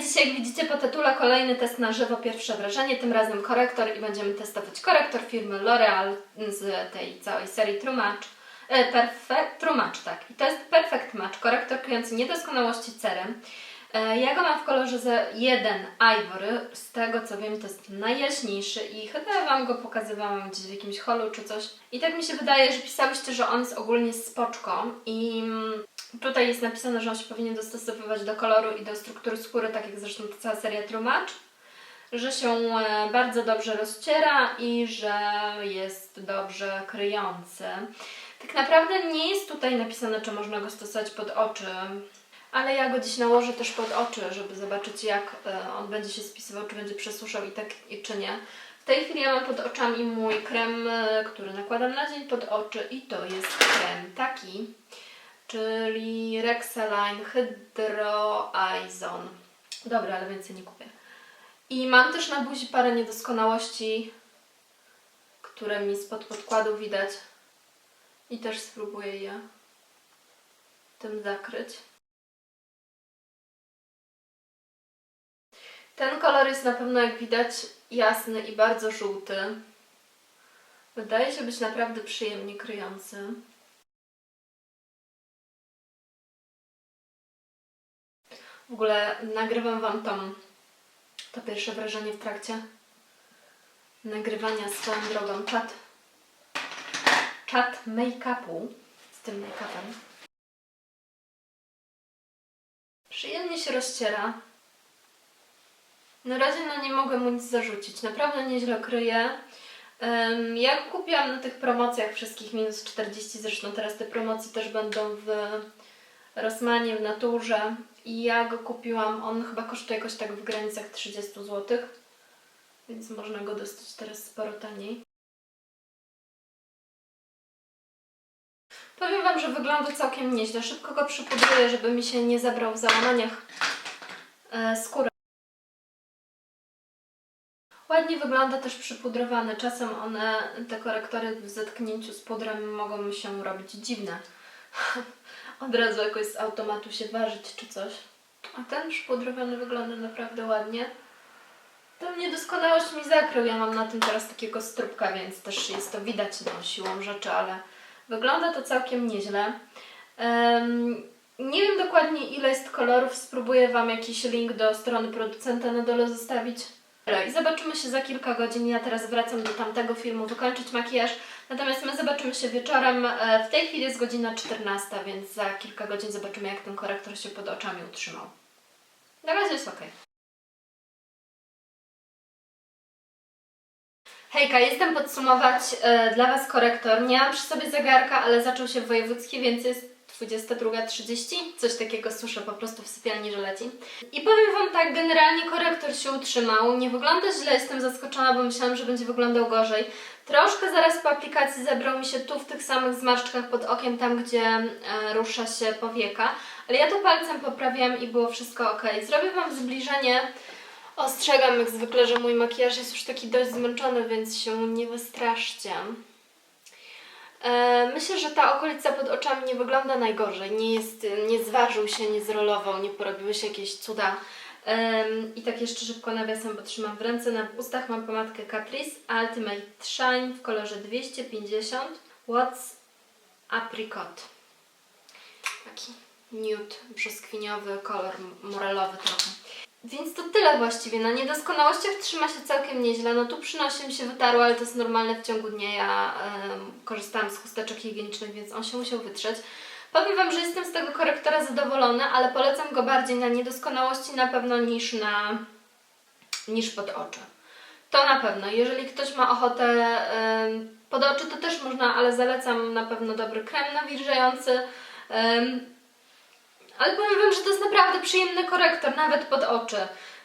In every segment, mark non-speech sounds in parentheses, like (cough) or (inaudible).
dzisiaj jak widzicie po tytule kolejny test na żywo, pierwsze wrażenie, tym razem korektor i będziemy testować korektor firmy L'Oreal z tej całej serii True Match. E, Perfect, True Match, tak. I to jest Perfect Match, korektor kryjący niedoskonałości cery. E, ja go mam w kolorze za 1 Ivory, z tego co wiem to jest najjaśniejszy i chyba Wam go pokazywałam gdzieś w jakimś holu czy coś. I tak mi się wydaje, że pisałyście, że on jest ogólnie spoczką i mm, tutaj jest napisane, że on się powinien dostosowywać do koloru i do struktury skóry, tak jak zresztą cała seria True Match że się e, bardzo dobrze rozciera i że jest dobrze kryjący. Tak naprawdę nie jest tutaj napisane, czy można go stosować pod oczy, ale ja go dziś nałożę też pod oczy, żeby zobaczyć jak e, on będzie się spisywał, czy będzie przesuszał i tak i czy nie. W tej chwili ja mam pod oczami mój krem, e, który nakładam na dzień pod oczy i to jest krem taki, czyli Rexaline Hydro Izone. Dobra, ale więcej nie kupię. I mam też na buzi parę niedoskonałości, które mi spod podkładu widać. I też spróbuję je tym zakryć. Ten kolor jest na pewno, jak widać, jasny i bardzo żółty. Wydaje się być naprawdę przyjemnie kryjący. W ogóle nagrywam Wam tą, to pierwsze wrażenie w trakcie nagrywania swoją drogą czat, czat make-upu z tym make-upem. Przyjemnie się rozciera. Na razie no nie mogę mu nic zarzucić. Naprawdę nieźle kryje. Ja kupiłam na tych promocjach wszystkich minus 40, zresztą teraz te promocje też będą w Rossmanie, w Naturze. I ja go kupiłam, on chyba kosztuje jakoś tak w granicach 30 zł, więc można go dostać teraz sporo taniej. Powiem Wam, że wygląda całkiem nieźle. Szybko go przypudruję, żeby mi się nie zabrał w załamaniach e, skóry. Ładnie wygląda też przypudrowane. Czasem one, te korektory w zetknięciu z pudrem mogą się robić dziwne. (laughs) Od razu jakoś z automatu się ważyć czy coś. A ten przypudrowany wygląda naprawdę ładnie. Tą niedoskonałość mi zakrył. Ja mam na tym teraz takiego strubka, więc też jest to widać no, siłą rzeczy, ale wygląda to całkiem nieźle. Em, nie wiem dokładnie ile jest kolorów. Spróbuję Wam jakiś link do strony producenta na dole zostawić. I zobaczymy się za kilka godzin. Ja teraz wracam do tamtego filmu, wykończyć makijaż. Natomiast my zobaczymy się wieczorem. E, W tej chwili jest godzina 14, więc za kilka godzin zobaczymy, jak ten korektor się pod oczami utrzymał. Na razie jest ok. Hejka, jestem podsumować e, dla Was korektor. Nie mam przy sobie zegarka, ale zaczął się wojewódzki, więc jest 22.30. Coś takiego słyszę po prostu w sypialni, że leci. I powiem Wam tak, generalnie korektor się utrzymał. Nie wygląda źle, jestem zaskoczona, bo myślałam, że będzie wyglądał gorzej. Troszkę zaraz po aplikacji zebrał mi się tu w tych samych zmarszczkach pod okiem, tam gdzie e, rusza się powieka. Ale ja to palcem poprawiłam i było wszystko ok. Zrobię Wam zbliżenie. Ostrzegam jak zwykle, że mój makijaż jest już taki dość zmęczony, więc się nie wystraszcie. E, Myślę, że ta okolica pod oczami nie wygląda najgorzej. Nie, jest, nie zważył się, nie zrolował, nie porobiły się jakieś cuda. Em, I tak jeszcze szybko nawiasem, bo trzymam w ręce. Na ustach mam pomadkę Catrice Ultimate Shine w kolorze 250 Watts Apricot. Taki nude, brzoskwiniowy kolor, morelowy trochę. Więc to tyle właściwie. Na niedoskonałościach trzyma się całkiem nieźle. No tu przy nosie mi się wytarło, ale to jest normalne w ciągu dnia. Ja em, korzystałam z chusteczek higienicznych, więc on się musiał wytrzeć. Powiem Wam, że jestem z tego korektora zadowolona, ale polecam go bardziej na niedoskonałości na pewno niż na niż pod oczy. To na pewno. Jeżeli ktoś ma ochotę em, pod oczy, to też można, ale zalecam na pewno dobry krem nawilżający. Ale powiem Wam, że to jest naprawdę przyjemny korektor, nawet pod oczy.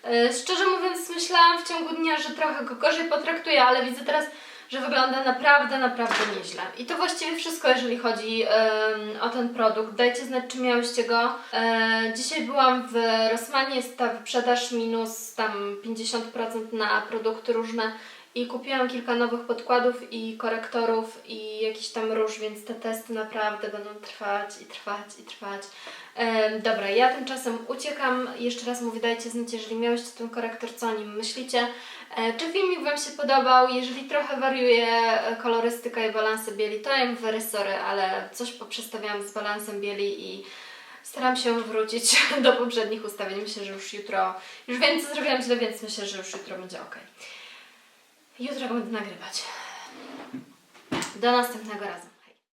Yy, szczerze mówiąc, myślałam w ciągu dnia, że trochę go gorzej potraktuję, ale widzę teraz, że wygląda naprawdę, naprawdę nieźle. I to właściwie wszystko, jeżeli chodzi o ten produkt. Dajcie znać, czy miałyście go. Yy, dzisiaj byłam w Rossmanie, jest ta wyprzedaż minus tam 50% na produkty różne i kupiłam kilka nowych podkładów i korektorów i jakiś tam róż, więc te testy naprawdę będą trwać i trwać i trwać. Em, dobra, ja tymczasem uciekam. Jeszcze raz mówię, dajcie znać, jeżeli miałyście ten korektor, co o nim myślicie. E, czy filmik Wam się podobał? Jeżeli trochę wariuje e, kolorystyka i balanse bieli, to ja mówię sorry, ale coś poprzestawiałam z balansem bieli i staram się wrócić (laughs) do poprzednich ustawień. Myślę, że już jutro, już wiem co zrobiłam źle, więc myślę, że już jutro będzie ok. Jutro będę nagrywać. Do następnego razu.